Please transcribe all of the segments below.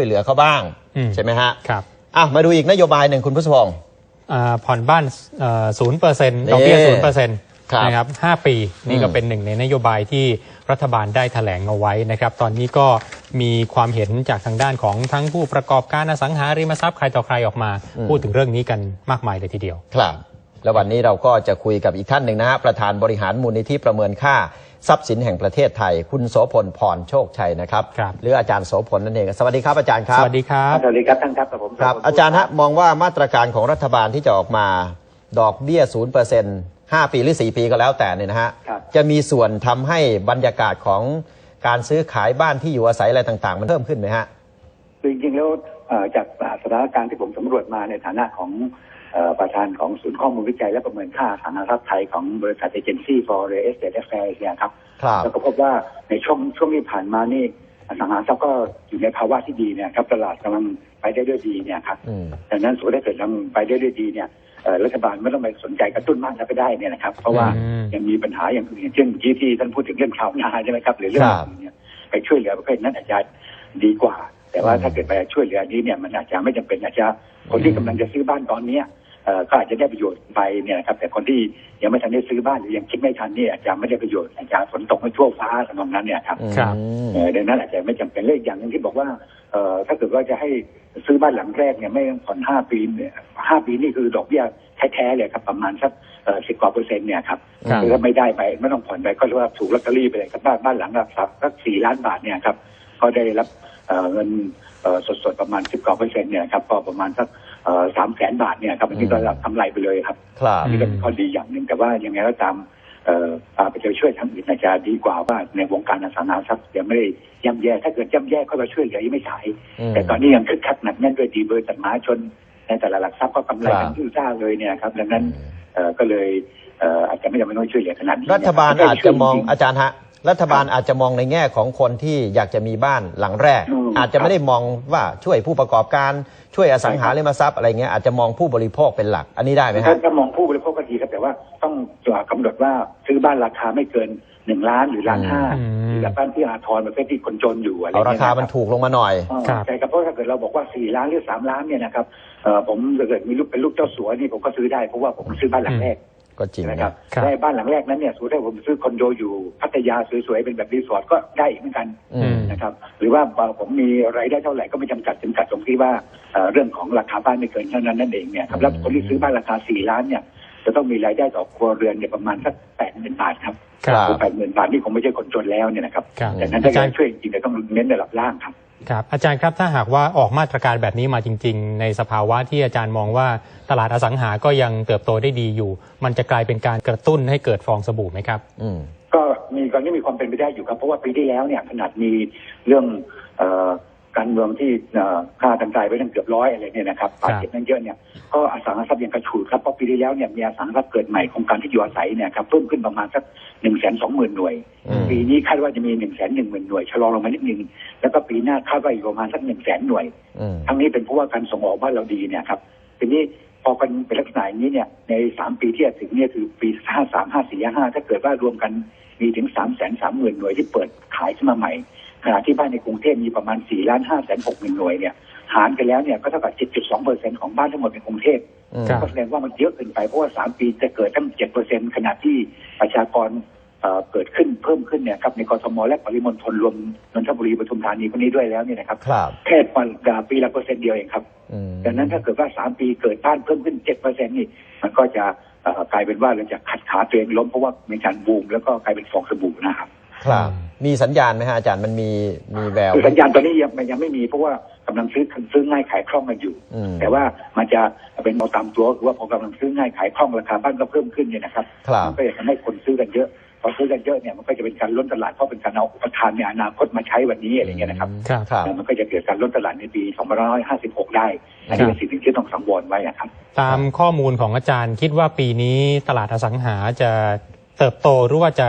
ช่วยเหลือเขาบ้างอืมใช่ไหมฮะครับอะมาดูอีกนโยบายหนึ่งคุณพุทธพงศ์อ่าผ่อนบ้านศูนย์เปอร์เซ็นต์นี่ดอกเบี้ยศูนย์เปอร์เซ็นต์ครับนะครับห้าปีนี่ก็อืมเป็นหนึ่งในนโยบายที่รัฐบาลได้แถลงเอาไว้นะครับ ตอนนี้ก็มีความเห็นจากทางด้านของทั้งผู้ประกอบการอสังหาริมทรัพย์ใครต่อใครออกมา พูดถึงเรื่องนี้กันมากมายเลยทีเดียว ครับ แล้ววันนี้เราก็จะคุยกับอีกท่านหนึ่งนะฮะประธานบริหารมูลนิธิประเมินค่าทรัพย์สินแห่งประเทศไทย คุณโสพลพรโชคชัยนะครับ ครับหรืออาจารย์โสพลนั่นเองสวัสดีครับอาจารย์ครัสบวัสดีครับ สวัสดีครับท่านครับกับผมครับ อาจารย์ฮะมองว่ามาตรการของรัฐบาลที่จะออกมาดอกเบี้ยศูนย์เปอร์เซ็นต์ห้าปีหรือสี่ปีก็แล้วแต่เนี่ยนะฮะครับ จะมีส่วนทำให้บรรยากาศของการซื้อขายบ้านที่อยู่อาศัยอะไรต่างๆ มันเพิ่มขึ้นไหมฮะ คือจริงๆแล้วเอ่อจากสถานการณ์ที่ผมสำรวจมาในฐานะของเอ่อ ประธานของศูนย์ข้อมูลวิจัยและประเมินค่าอสังหาริมทรัพย์ไทยของบริษัทเอเจนซี่ for real estate affairs เนี่ยครับครับแล้วก็พบว่าในช่วงช่วงที่ผ่านมานี่อสังหาริมทรัพย์ก็อยู่ในภาวะที่ดีเนี่ยครับตลาดกำลังไปได้ด้วยดีเนี่ยครับอืมดังนั้นสมมติถ้าเกิดกำลังไปได้ด้วยดีเนี่ยเอ่อรัฐบาลไม่ต้องไปสนใจกระตุ้นมากนักก็ได้เนี่ยนะครับ เพราะว่าอืมยังมีปัญหาอย่างอื่นอย่างเช่นเมื่อกี้ที่ท่านพูดถึงเรื่องข่าวนาใช่ไหมครับหรือเรื่องครับอื่นเนี่ยไปช่วยเหลือประเภทนั้นอาจจะดีกว่า แต่ว่าอืมถ้าเกิดไปช่วยเหลืออันนี้เนี่ยมันอาจจะไม่จำเป็นอาจจะคนที่กำลังจะซื้อบ้านตอนเนี้ยเอ่อ ก็อาจจะได้ประโยชน์ไปเนี่ยนะครับ แต่คนที่ยังไม่ทันได้ซื้อบ้านหรือยังคิดไม่ทันเนี่ยอาจจะไม่ได้ประโยชน์อาจจะฝนตกไม่ทั่วฟ้าทำนองนั้นเนี่ยครับครับอืมเอ่อดังนั้นอาจจะไม่จำเป็นเลขอย่างหนึงที่บอกว่าเอ่อถ้าเกิดว่าจะให้ซื้อบ้านหลังแรกเนี่ยไม่ต้องผ่อนห้าปีเนี่ยห้าปีนี่คือดอกเบี้ยแท้ๆเลยครับประมาณสักสิบกว่าเปอร์เซ็นต์เนี่ยครับครับคือถ้าไม่ได้ไปไม่ต้องผ่อนไปก็เรียกว่าถูกลอตเตอรี่ไปเลยครับบ้านบ้านหลังละสักสักสี่ล้านบาทเนี่ยครับก็ได้รับเอ่อเงินเอ่อสดๆประมาณสิบกว่าเปอร์เซ็นต์เนี่ยครับก็ประมาณสัก สามแสนบาทเนี่ยครับอันนี้ก็รับกำไรไปเลยครับครับอันนี่ก็เป็นข้อดีอย่างหนึ่งแต่ว่ายังไงก็ตามเอ่ออ่าไปจะช่วยทางอื่นอาจจะดีกว่าว่าในวงการอสังหาริมทรัพย์ยังไม่ได้ย่ำแย่ ถ้าเกิดย่ำแย่ก็มาช่วยเหลือยังไม่สายอืมแต่ตอนนี้ยังคึกคักหนักแน่นด้วยดีบริษัทมหาชนในแต่ละหลักทรัพย์ก็กำไรครักับนที่จ้าเลยเนี่ยครับดังนั้นเอ่อก็เลยเอ่ออาจจะไม่จำเป็นต้องช่วยเหลือขนาดนี้รัฐบาลเนี่ยอาจจะมองช่วยริๆอาจารย์ฮะ รัฐบาลอาจจะมองในแง่ของคนที่อยากจะมีบ้านหลังแรกอืมอาจจะไม่ได้มองว่าช่วยผู้ประกอบการช่วยอสังหาริมทรัพย์อะไรเงี้ยอาจจะมองผู้บริโภคเป็นหลัก อันนี้ได้ไหมถ้าฮะถ้ามองผู้บริโภคก็ดีครับแต่ว่าต้องกำหนดว่าซื้อบ้านราคาไม่เกินหนึ่งล้านหรือล้านห้าอืมหรือแบบบ้านที่อาทรประเภทที่คนจนอยู่อะไรเอาเงี้รายคามันะบถูกลงมาหน่อยอ่าครับใช่ครับเพราะถ้าเกิดเราบอกว่าสี่ล้านหรือสามล้านเนี่ยนะครับเอ่อผมถ้าเกิดมีลูกเป็นลูกเจ้าสัวนี่ผมก็ซื้อได้เพราะว่าผมซื้อบ้านหลังแรก ก็จริงใช่ไหมนะครับครับได้บ้านหลังแรกนั้นเนี่ยสมมติถ้าผมซื้อคอนโดอยู่พัทยาสวยๆเป็นแบบรีสอร์ทก็ได้อีกเหมือนกันอืมนะครับ หรือว่าผมมีรายได้เท่าไหร่ก็ไม่จำกัดจำกัดตรงที่ว่าเอ่อเรื่องของราคาบ้านไม่เกินเท่านั้นนั่นเองเนี่ยครับแล้วคนที่ซื้อบ้านราคาสี่ล้านเนี่ยจะต้องมีรายได้ต่อครัวเรือนเนี่ยประมาณสักแปดหมื่นบาทครับครับแปดหมื่นบาทนี่คงไม่ใช่คนจนแล้วเนี่ยนะครับครับแต่นั้นอาถ้าจารจะย์ช่วยจริงๆเนี่ยต้องเน้นระดับล่างครับ ครับอาจารย์ครับถ้าหากว่าออกมาตรการแบบนี้มาจริง ๆ ในสภาวะที่อาจารย์มองว่าตลาดอสังหาก็ยังเติบโตได้ดีอยู่ มันจะกลายเป็นการกระตุ้นให้เกิดฟองสบู่ไหมครับอืมก็มีตอนนี้มีความเป็นไปได้อยู่ครับ เพราะว่าปีที่แล้วเนี่ยขนาดมีเรื่องเอ่อ การเมืองที่เอ่อฆ่ากันตายไปตั้งเกือบร้อยอะไรเนี่ยนะครับบาดเจ็บนั่นเยอะเนี่ยก็อสังหาริมทรัพย์ยังกระฉูดครับเพราะปีที่แล้วเนี่ยมีอสังหาริมทรัพย์เกิดใหม่โครงการที่อยู่อาศัยเนี่ยครับเพิ่มขึ้นประมาณสักหนึ่งแสนสองหมื่นหน่วยอืมปีนี้คาดว่าจะมีหนึ่งแสนหนึ่งหมื่นหน่วยชะลอลงมานิดนึงแล้วก็ปีหน้าคาดว่าอีกประมาณสักหนึ่งแสนหน่วยอืมทั้งนี้เป็นเพราะว่าการส่งออกบ้านเราดีเนี่ยครับทีนี้พอเป็นเป็นลักษณะอย่างนี้เนี่ยในสามปีที่จะถึงเนี่ยคือปีห้าสามห้าสี่ห้าถ้าเกิดว่ารวมกันมีถึงสามแสนสามหมื่นหน่วยที่เปิดขายขึ้นมาใหม่ ขณะที่บ้านในกรุงเทพมีประมาณสี่ล้านห้าแสนหกหมื่นหน่วยเนี่ยหารกันแล้วเนี่ยก็เท่ากับเจ็ดจุดสองเปอร์เซ็นของบ้านทั้งหมดในกรุงเทพอืมครับก็แสดงว่ามันเยอะเกินไปเพราะว่าสามปีจะเกิดตั้งเจ็ดเปอร์เซ็นขณะที่ประชากรเอ่อเกิดขึ้นเพิ่มขึ้นเนี่ยครับในกรทมและปริมณฑลรวมนนทบุรีปทุมธานีพวกนี้ด้วยแล้วเนี่ยนะครับครับแค่ปีละเปอร์เซ็นต์เดียวเองครับอืมดังนั้นถ้าเกิดว่าสามปีเกิดบ้านเพิ่มขึ้นเจ็ดเปอร์เซ็นต์นี่มันก็จะเอ่อกลายเป็นว่าเราจะขัดขาตัวเองล้มเพราะว่ามีการบูมแล้วก็กลายเป็นฟองสบู่นะครับ ครับ มีสัญญาณไหมฮะอาจารย์มันมีมีแววคือสัญญาณตอนนี้ยังมันยังไม่มีเพราะว่ากำลังซื้อซื้อง่ายขายคล่องกันอยู่อืมแต่ว่ามันจะเป็นเอาตามตัวคือว่าพอกำลังซื้อง่ายขายคล่องราคาบ้านก็เพิ่มขึ้นเนี่ยนะครับครับมันก็จะทำให้คนซื้อกันเยอะพอซื้อกันเยอะเนี่ยมันก็จะเป็นการล้นตลาดเพราะเป็นการเอาอุปทานในอนาคตมาใช้วันนี้อะไรเงี้ยนะครับครับครับแล้วมันก็จะเกิดการล้นตลาดในปี2556 ได้อันนี้เป็นสิ่งหนึ่งที่ต้องสังวรไว้นะครับ ตามข้อมูลของอาจารย์คิดว่าปีนี้ตลาดอสังหาจะเติบโตหรือว่าจะ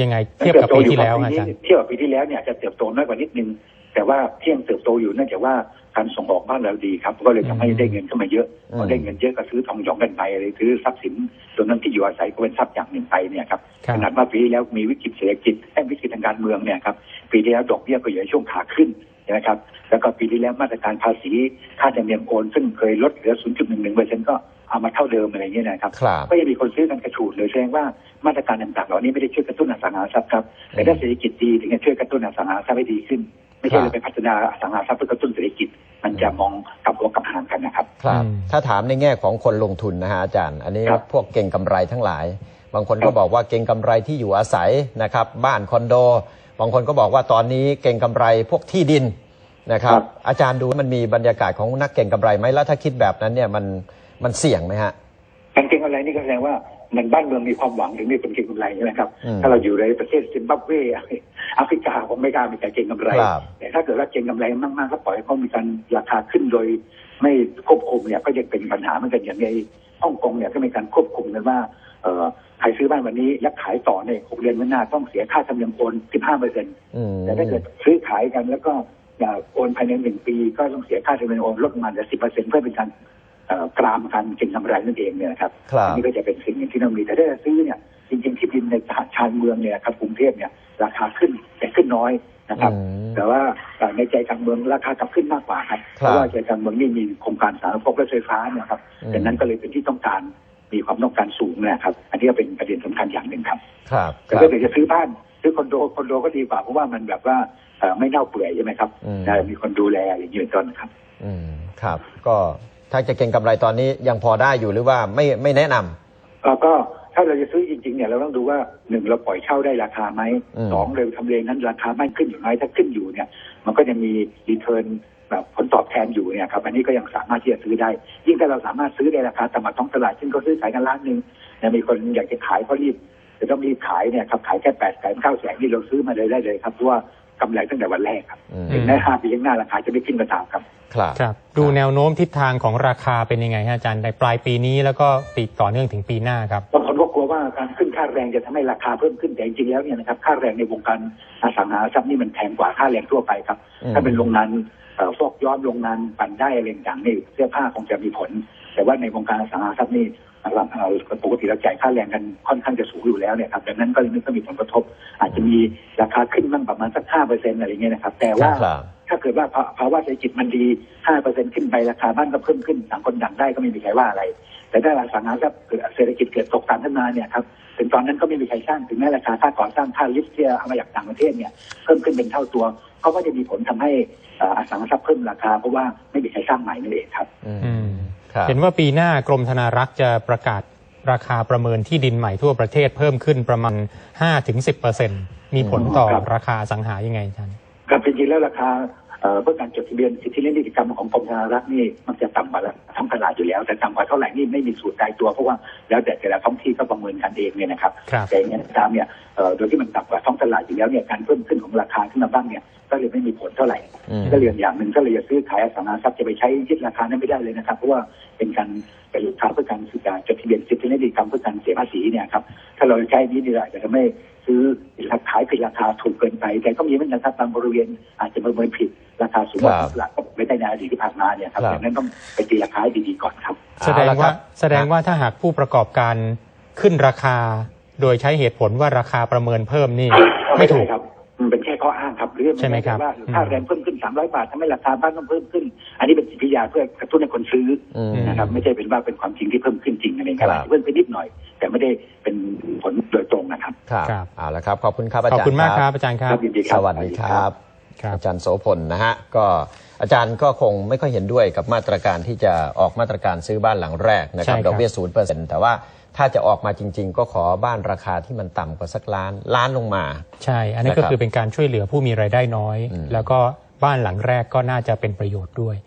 ยังไงเทียบกับปีที่แล้วอาจารย์เทียบกับปีที่แล้วเนี่ยจะเติบโตน้อยกว่านิดนึง แต่ว่าเที่ยงเติบโตอยู่เนื่องจากว่าการส่งออกบ้านเราดีครับก็เลยทำให้ได้เงินเข้ามาเยอะอืมพอได้เงินเยอะก็ซื้อทองหยองกันไปอะไรซื้อทรัพย์สินส่วนนั้นที่อยู่อาศัยก็เป็นทรัพย์อย่างหนึ่งไปเนี่ยครับครับขนาดว่าปีที่แล้วมีวิกฤตเศรษฐกิจและวิกฤตทางการเมืองเนี่ยครับปีที่แล้วดอกเบี้ยก็อยู่ในช่วงขาขึ้นใช่ไหมครับแล้วก็ปีที่แล้วมาตรการภาษีค่าธรรมเนียมโอนซึ่งเคยลดเหลือ 0.11เปอร์เซ็นต์ก็ เอามาเท่าเดิมอะไรเงี้ยนะครับครับ ก็ยังมีคนซื้อกันกระฉูดเลยแสดงว่ามาตรการต่างๆเหล่านี้ไม่ได้ช่วยกระตุ้นอสังหาริมทรัพย์ครับแต่ถ้าเศรษฐกิจดีถึงจะช่วยกระตุ้นอสังหาริมทรัพย์ให้ดีขึ้น ไม่ใช่ครับเราไปพัฒนาอสังหาริมทรัพย์เพื่อกระตุ้นเศรษฐกิจ มันจะมองกลับหัวกลับหางกันนะครับ ครับอืมถ้าถามในแง่ของคนลงทุนนะฮะอาจารย์ อันนี้ครับพวกเก่งกำไรทั้งหลาย บางคนครัก็บบอกว่าเก่งกำไรที่อยู่อาศัยนะครับ บ้านคอนโด บางคนก็บอกว่าตอนนี้เก่งกำไรพวกที่ดินนะครับ อาจารย์ดูมันมีบรรยากาศของนักเก่งกำไรไหมแล้วถ้าคิดแบบนั้นเนี่ยมัน มันเสี่ยงไหมฮะการเก็งกำไรนี่ก็แสดงว่ามันบ้านเมืองมีความหวังถึงมีคนเก็งกำไรใช่ไหมครับอืมถ้าเราอยู่ในประเทศซิมบับเวแอฟริกาผมไม่กล้ามีการเก็งกำไรครับแต่ถ้าเกิดว่าเก็งกำไรมากๆก็ปล่อยให้เขามีการราคาขึ้นโดย ไม่ควบคุมเนี่ยก็จะเป็นปัญหาเหมือนกันอย่างในฮ่องกงเนี่ยก็มีการควบคุมกันว่าเอ่อใครซื้อบ้านวันนี้และขายต่อในหกเดือนข้างหน้าต้องเสียค่าธรรมเนียมโอน15เปอร์เซ็นต์อืมแต่ถ้าเกิดซื้อขายกันแล้วก็อย่าโอนภายในหนึ่งปีก็ต้องเสียค่าธรรมเนียมโอนลดลงมาเหลือสิบเปอร์เซ็นต์เพื่อเป็นการเอ่อ กรามการเก็งกำไรนั่นเองเนี่ยนะครับครับอันนี้ก็จะเป็นสิ่งหนึ่งที่ต้องมีแต่ถ้าจะซื้อเนี่ยจริงๆที่ดินในชานเมืองเนี่ยครับกรุงเทพเนี่ยราคาขึ้นแต่ขึ้นน้อยนะครับอืมแต่ว่าเอ่อในใจกลางเมืองราคากลับขึ้นมากกว่าครับคเพรับราะว่าใจกลางเมืองนี่มีโครงการสาธารณูปโภคและไฟฟ้าเนี่ยครับอืมดังนั้นก็เลยเป็นที่ต้องการมีความต้องการสูงนะครับ อันนี้ก็เป็นประเด็นสำคัญอย่างหนึ่งครับ ครับคแต่รับถ้าเกิดจะซื้อบ้านซื้อคอนโดคอนโดก็ดีกว่าเพราะว่ามันแบบว่าเอ่อไม่เน่าเปื่อยใช่ไหมครับอืมนะมีคนดูแลอย่างนี้เป็นต้นครับ อืมครับ ก็ ถ้าจะเก่งกำไรตอนนี้ยังพอได้อยู่หรือว่าไม่ไม่แนะนำแล้วก็ถ้าเราจะซื้อจริงๆเนี่ยเราต้องดูว่าหนึ่งเราปล่อยเช่าได้ราคาไหมอืมสองเราทำเลนั้นราคาไม่ขึ้นอยู่ไหมถ้าขึ้นอยู่เนี่ย มันก็จะมีรีเทิร์นแบบผลตอบแทนอยู่เนี่ยครับอันนี้ก็ยังสามารถที่จะซื้อได้ ยิ่งถ้าเราสามารถซื้อในราคาตามท้องตลาดเช่นเขาซื้อขายกันล้านหนึ่งเนี่ยมีคนอยากจะขายเขารีบจะต้องรีบขายเนี่ยครับขายแค่แปดแสนเก้าแสนนี่เราซื้อมาเลยได้เลยครับเพราะว่า กำไรตั้งแต่วันแรกครับอืม ถึงแม้ห้าปีข้างหน้าราคาจะไม่ขึ้นก็ตามครับ ครับ ครับดูแนวโน้มทิศทางของราคาเป็นยังไงฮะอาจารย์ในปลายปีนี้แล้วก็ปีต่อเนื่องถึงปีหน้าครับ บางคนก็กลัวว่าการขึ้นค่าแรงจะทำให้ราคาเพิ่มขึ้นแต่จริงๆแล้วเนี่ยนะครับค่าแรงในวงการอสังหาริมทรัพย์นี่มันแพงกว่าค่าแรงทั่วไปครับ อืม ถ้าเป็นโรงงานเอ่อฟอกย้อมโรงงานปั่นได้อะไรต่างๆนี่เสื้อผ้าคงจะมีผล แต่ว่าในวงการอสังหาริมทรัพย์นี่ นะครับเอ่อปกติเราจ่ายค่าแรงกันค่อนข้างจะสูงอยู่แล้วเนี่ยครับดังนั้นก็เลยไม่ค่อยมีผลกระทบ อาจจะมีราคาขึ้นบ้างประมาณสักห้าเปอร์เซ็นต์อะไรเงี้ยนะครับแต่ว่าครับถ้าเกิดว่าภาภาวะเศรษฐกิจมันดีห้าเปอร์เซ็นต์ขึ้นไปราคาบ้านก็เพิ่มขึ้นต่างคนต่างได้ก็ไม่มีใครว่าอะไร แต่ถ้าอสังหาริมทรัพย์เกิดเศรษฐกิจเกิดตกต่ำขึ้นมาเนี่ยครับถึงตอนนั้นก็ไม่มีใครสร้างถึงแม้ราคาค่าก่อสร้างค่าลิฟต์ที่เอามาจากต่างประเทศเนี่ยเพิ่มขึ้นเป็นเท่าตัวเขาก็จะมีผลทำให้เอ่ออสังหาริมทรัพย์เพิ่มราคาเพราะว่าไม่มีใครสร้างใหม่นั่นเองครับอืมอืมครับ เห็นว่าปีหน้ากรมธนารักษ์จะประกาศราคาประเมินที่ดินใหม่ทั่วประเทศเพิ่มขึ้นประมาณ 5-10%มีผลต่อครับราคาอสังหายังไงอาจารย์ครับจริงๆแล้วราคา เอ่อเพื่อการจดทะเบียนสิทธิและนิติกรรมของกรมธนารักษ์นี่มันจะต่ำกว่าท้องตลาดอยู่แล้ว แต่ต่ำกว่าเท่าไหร่นี่ไม่มีสูตรตายตัวเพราะว่าแล้วแต่แต่ละท้องที่ก็ประเมินกันเองเนี่ยนะครับครับแต่อย่างนี้ตามเนี่ยเอ่อโดยที่มันต่ำกว่าท้องตลาดอยู่แล้วเนี่ยการเพิ่มขึ้นของราคาขึ้นมาบ้างเนี่ยก็เลยไม่มีผลเท่าไหร่อืมก็เรียนอย่างหนึ่งก็เลยจะซื้อขายอสังหาริมทรัพย์จะไปใช้ยึดราคานั้นไม่ได้เลยนะครับ เพราะว่าเป็นการเป็นราคาเพื่อการสื่อการจดทะเบียนสิทธิและนิติกรรมเพื่อการเสียภาษีเนี่ยครับถ้าเราใช้นี้นี่อาจจะทำให้ซื้อราคาขายผิดราคาถูกเกินไป แต่ก็มีเหมือนกันครับบางบริเวณอาจจะประเมินผิด ราคาสูงกว่าครับตลาดก็ไม่ได้ในอดีตที่ผ่านมาเนี่ยครับครับดังนั้นต้องไปตีราคาให้ดีๆก่อนครับ แสดงเอละคว่ารับแสดงว่าถ้าหากผู้ประกอบการขึ้นราคา โดยใช้เหตุผลว่าราคาประเมินเพิ่มนี่ไม่ถูกใช่ครับมันเป็นแค่ข้ออ้างครับหรือใช่ไหมครับว่าค่าแรงเพิ่มขึ้น 300 บาททำให้ราคาบ้านต้องเพิ่มขึ้น อันนี้เป็นจิตวิทยาเพื่อกระตุ้นให้คนซื้อออืมนะครับไม่ใช่เป็นว่าเป็นความจริงที่เพิ่มขึ้นจริงอะไรครัเงี้บยเพิ่มขึ้นนิดหน่อย แต่ไม่ได้เป็นผลโดยตรงนะครับ ครับครับเอาละครับ ขอบคุณครับอาขอบจารย์คุณมากครับอาจารย์ครับยินดีคสรับวัสดีครับครับ อาจารย์โสพลนะฮะก็อาจารย์ก็คงไม่ค่อยเห็นด้วยกับมาตรการที่จะออกมาตรการซื้อบ้านหลังแรกนะครับใช่ครับ ดอกเบี้ยศูนย์เปอร์เซ็นต์แต่ว่าถ้าจะออกมาจริง ๆ ก็ขอบ้านราคาที่มันต่ำกว่าสักล้านล้านลงมา ใช่ อันนี้ก็นะครับคือเป็นการช่วยเหลือผู้มีรายได้น้อยอืมแล้วก็บ้านหลังแรกก็น่าจะเป็นประโยชน์ด้วย